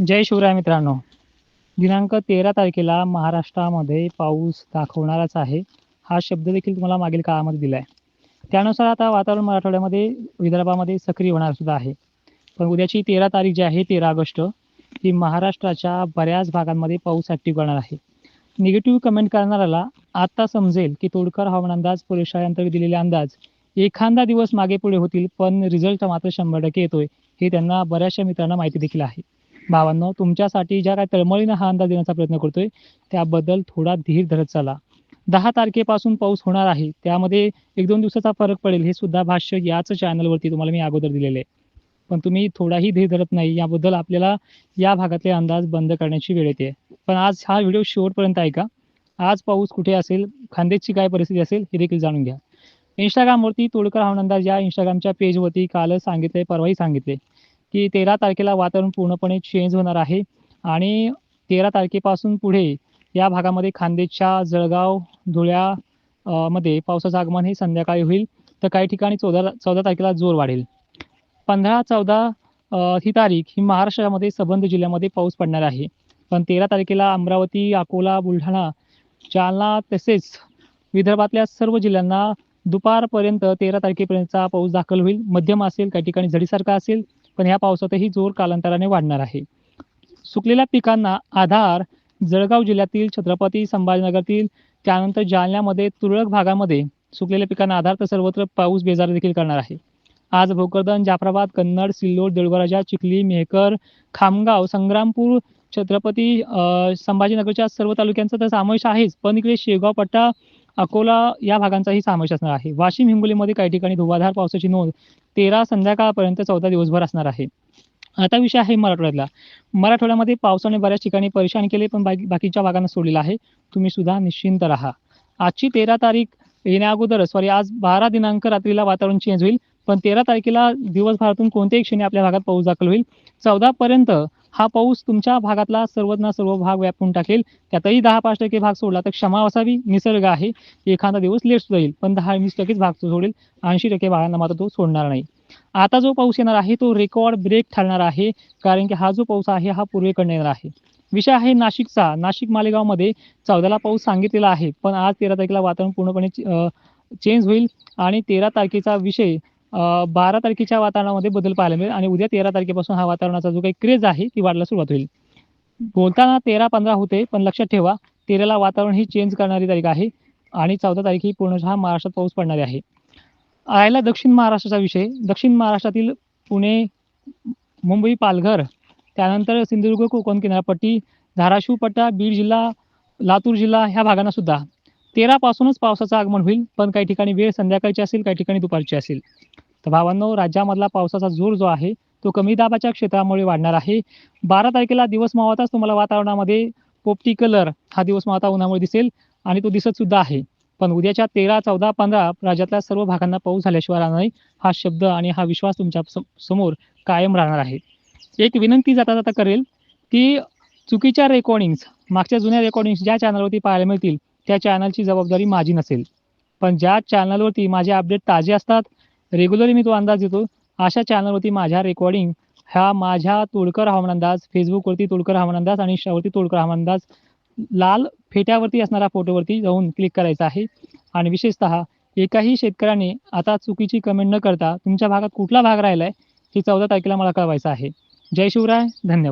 जय शिवराय मित्रांनो. दिनांक तेरा तारखेला महाराष्ट्रामध्ये पाऊस दाखवणाराच आहे. हा शब्द देखील तुम्हाला मागील काळामध्ये दिला आहे त्यानुसार आता वातावरण मराठवाड्यामध्ये विदर्भामध्ये सक्रिय होणार सुद्धा आहे. पण उद्याची तेरा तारीख जी आहे तेरा ऑगस्ट ही महाराष्ट्राच्या बऱ्याच भागांमध्ये पाऊस ॲक्टिव्ह करणार आहे. निगेटिव्ह कमेंट करणाऱ्याला आता समजेल की तोडकर हवामान अंदाज परिषदेअंतर्गत दिलेले अंदाज एखादा दिवस मागे पुढे होतील पण रिझल्ट मात्र शंभर टक्के येतोय हे त्यांना बऱ्याचशा मित्रांना माहिती देखील आहे. भावांनो तुमच्यासाठी ज्या काय तळमळीनं हा अंदाज देण्याचा प्रयत्न करतोय त्याबद्दल थोडा धीर धरत चला. दहा तारखेपासून पाऊस होणार आहे. त्यामध्ये एक दोन दिवसाचा फरक पडेल हे सुद्धा भाष्य याच चॅनलवरती तुम्हाला मी अगोदर दिलेले. आहे पण तुम्ही थोडाही धीर धरत नाही याबद्दल आपल्याला या भागातले अंदाज बंद करण्याची वेळ येते. पण आज हा व्हिडिओ शेवटपर्यंत ऐका. आज पाऊस कुठे असेल खांदेची काय परिस्थिती असेल हे देखील जाणून घ्या. इंस्टाग्रामवरती तोडकर हवामान अंदाज या इंस्टाग्रामच्या पेजवरती कालच सांगितले परवाही सांगितले की तेरा तारखेला वातावरण पूर्णपणे चेंज होणार आहे. आणि तेरा तारखेपासून पुढे या भागामध्ये खांदेच्या जळगाव धुळ्या मध्ये पावसाचं आगमन हे संध्याकाळी होईल. तर काही ठिकाणी चौदा चौदा तारखेला जोर वाढेल. पंधरा चौदा ही तारीख ही महाराष्ट्रामध्ये सबंध जिल्ह्यामध्ये पाऊस पडणार आहे. पण तेरा तारखेला अमरावती अकोला बुलढाणा जालना तसेच विदर्भातल्या सर्व जिल्ह्यांना दुपारपर्यंत तेरा तारखेपर्यंतचा पाऊस दाखल होईल. मध्यम असेल काही ठिकाणी झडीसारखा असेल पण या पावसातही जोर कालांतराने वाढणार आहे. सुकलेल्या पिकांना आधार जळगाव जिल्ह्यातील छत्रपती संभाजीनगरतील त्यानंतर जालन्यामध्ये तुरळक भागामध्ये सुकलेल्या पिकांना आधार तर सर्वत्र पाऊस बेजार देखील करणार आहे. आज भोकरदन जाफराबाद कन्नड सिल्लोड देळवराजा चिखली मेहकर खामगाव संग्रामपूर छत्रपती संभाजीनगरच्या सर्व तालुक्यांचा तर समावेश आहेच. पण इकडे शेगाव पट्टा अकोला या भागांचाही समावेश असणार आहे. वाशिम हिंगोलीमध्ये काही ठिकाणी धुवाधार पावसाची नोंद तेरा संध्याकाळपर्यंत चौदा दिवसभर असणार आहे. आता विषय आहे मराठवाड्यातला. मराठवाड्यामध्ये पावसाने बऱ्याच ठिकाणी परेशान केले पण बाकी बाकीच्या भागांना सोडलेला आहे. तुम्ही सुद्धा निश्चिंत राहा. आजची तेरा तारीख येण्या अगोदर सॉरी आज बारा दिनांक रात्रीला वातावरण चेंज होईल पण तेरा तारखेला दिवसभरातून कोणत्याही क्षणी आपल्या भागात पाऊस दाखल होईल. चौदा पर्यंत हा पाऊस तुमच्या भागातला सर्वजना सर्व भाग व्यापून टाकेल. त्यातही दहा पाच टक्के भाग सोडला तर क्षमा असावी निसर्ग आहे. एखादा दिवस लेट जाईल पण दहा वीस टक्केच भाग सोडेल. ऐंशी टक्के भागांना मात्र तो सोडणार नाही. आता जो पाऊस येणार आहे तो रेकॉर्ड ब्रेक ठरणार आहे कारण की हा जो पाऊस आहे हा पूर्वेकडनं येणार आहे. विषय आहे नाशिकचा. नाशिक मालेगावमध्ये चौदाला पाऊस सांगितलेला आहे पण आज तेरा तारखेला वातावरण पूर्णपणे चेंज होईल आणि तेरा तारखेचा विषय बारा तारखेच्या वातावरणामध्ये बदल पाहायला मिळेल आणि उद्या तेरा तारखेपासून हा वातावरणाचा जो काही क्रेज आहे ती वाढायला सुरुवात होईल. बोलताना तेरा पंधरा होते पण लक्षात ठेवा तेराला वातावरण ही चेंज करणारी तारीख आहे आणि चौदा तारीख ही पूर्णतः महाराष्ट्रात पाऊस पडणारी आहे. राहिला दक्षिण महाराष्ट्राचा विषय दक्षिण महाराष्ट्रातील पुणे मुंबई पालघर त्यानंतर सिंधुदुर्ग कोकण किनारपट्टी धाराशिव पट्टा बीड जिल्हा लातूर जिल्हा ह्या भागांना सुद्धा तेरापासूनच पावसाचं आगमन होईल पण काही ठिकाणी वेळ संध्याकाळची असेल काही ठिकाणी दुपारची असेल. तर भावांनो राज्यामधला पावसाचा जोर जो आहे तो कमी दाबाच्या क्षेत्रामुळे वाढणार आहे. बारा तारखेला दिवस मावताच तुम्हाला वातावरणामध्ये पोपटी कलर हा दिवस मावता उन्हामुळे दिसेल आणि तो दिसत सुद्धा आहे. पण उद्याच्या तेरा चौदा पंधरा राज्यातल्या सर्व भागांना पाऊस झाल्याशिवाय राहणार नाही हा शब्द आणि हा विश्वास तुमच्यासमोर कायम राहणार आहे. एक विनंती जाता जाता करेल की चुकीच्या रेकॉर्डिंग्स मागच्या जुन्या रेकॉर्डिंग्स ज्या चॅनलवरती पाहायला मिळतील त्या चॅनलची जबाबदारी माझी नसेल. पण ज्या चॅनलवरती माझे अपडेट ताजे असतात रेग्युलरली मी तो अंदाज देतो. अशा चॅनलवरती माझ्या रेकॉर्डिंग ह्या माझ्या तोडकर हवामान अंदाज फेसबुकवरती तोडकर हवामान अंदाज आणि इंस्टावरती तोडकर हवामान अंदाज लाल फेट्यावरती असणाऱ्या फोटोवरती जाऊन क्लिक करायचं आहे. आणि विशेषतः एकाही शेतकऱ्याने आता चुकीची कमेंट न करता तुमच्या भागात कुठला भाग राहिला आहे हे चौदा तारखेला मला कळवायचं आहे. जय शिवराय धन्यवाद.